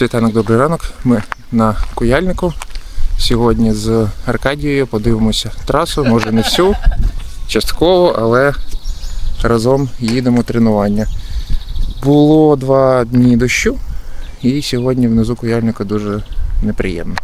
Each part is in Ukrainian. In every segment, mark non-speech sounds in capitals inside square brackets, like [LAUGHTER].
Світанок, добрий ранок. Ми на Куяльнику. Сьогодні з Аркадією подивимося трасу, може не всю, частково, але разом їдемо тренування. Було два дні дощу, і сьогодні внизу Куяльника дуже неприємно.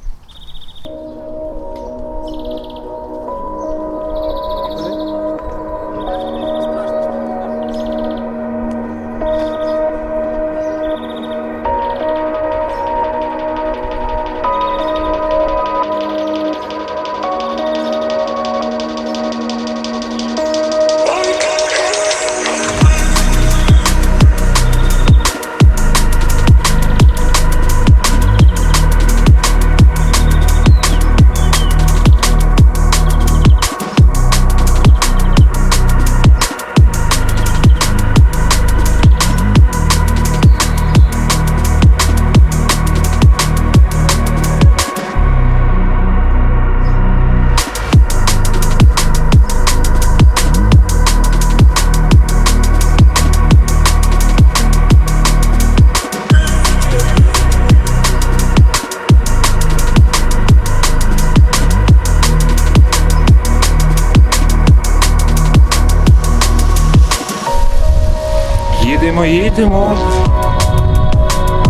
Їдемо, їдемо.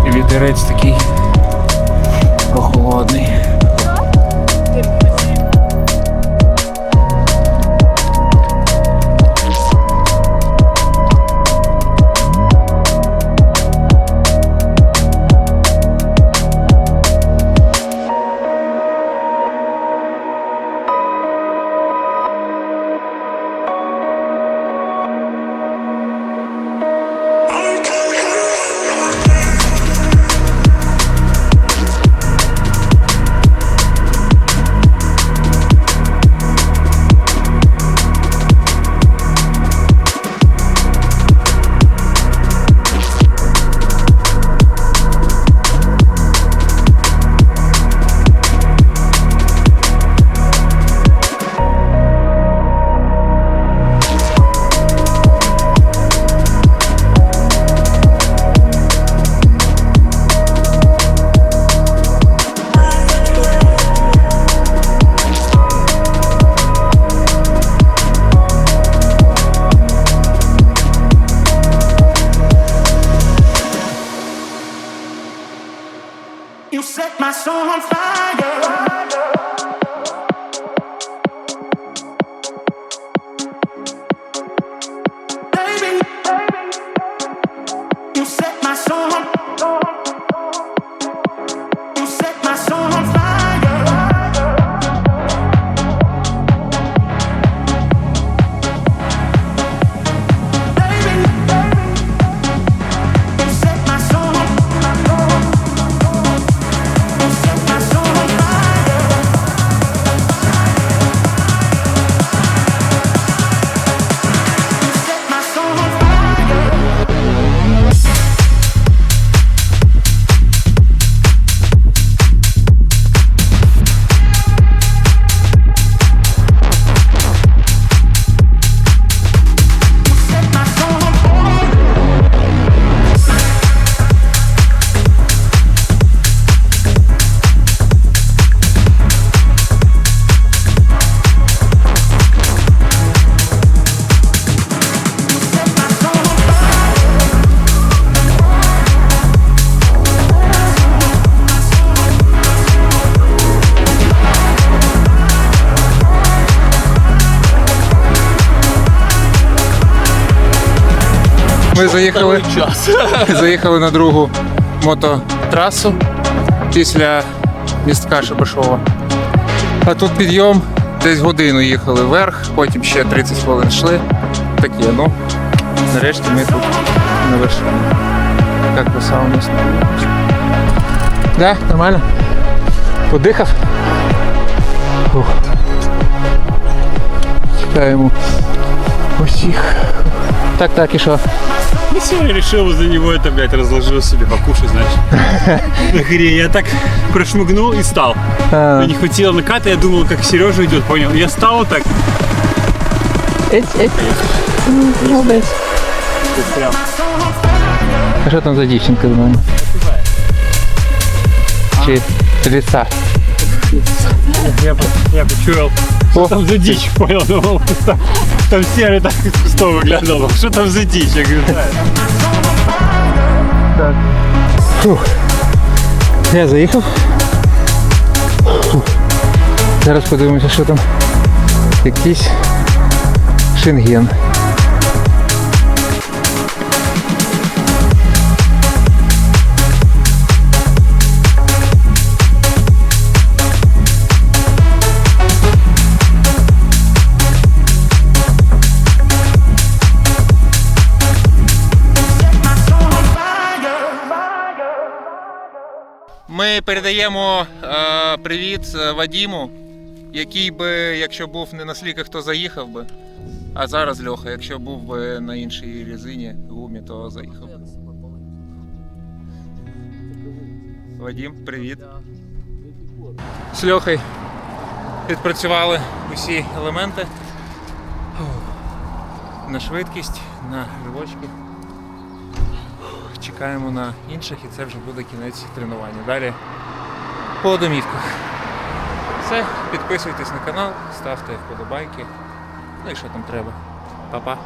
І Вітерець такий прохолодний. Set my soul on fire. Ми заїхали, [LAUGHS] заїхали на другу мототрасу після містка Шебешова. А тут підйом десь годину їхали вверх, потім ще 30 хвилин йшли. Такі, ну, нарешті ми тут на вершині. Як краса у нас. Да, нормально? Подихав? Ух. Чекаємо усіх. Так, так, і що? Ну все, я решил возле него это, блядь, разложил себе покушать, знаешь. [LAUGHS] На горе я так прошмыгнул и стал. А, Мне не хватило наката, я думал, как Сережа идет, понял? Я стал вот так, еть, еть. Молодець. прям. А що там за дівчинка до мене? Чи ліса? Я, по- я почуял. что там за дичь, понял, думал, там, там серый так из кустов выглядывал. Что там за дичь? Я говорю, да. Фух. Я заїхав. Фух. Зараз подивимося, що там. Якийсь шенген. Ми передаємо е, привіт е, Вадіму, який би, якщо був не на сліках, то заїхав би. А зараз Льоха, якщо був би на іншій резині гумі, то заїхав би. Вадім, привіт. З Льохою відпрацювали усі елементи. На швидкість, на ривочки. Чекаємо на інших і це вже буде кінець тренування. Далі по домівках. Все, підписуйтесь на канал, ставте вподобайки. Ну і що там треба. Па-па.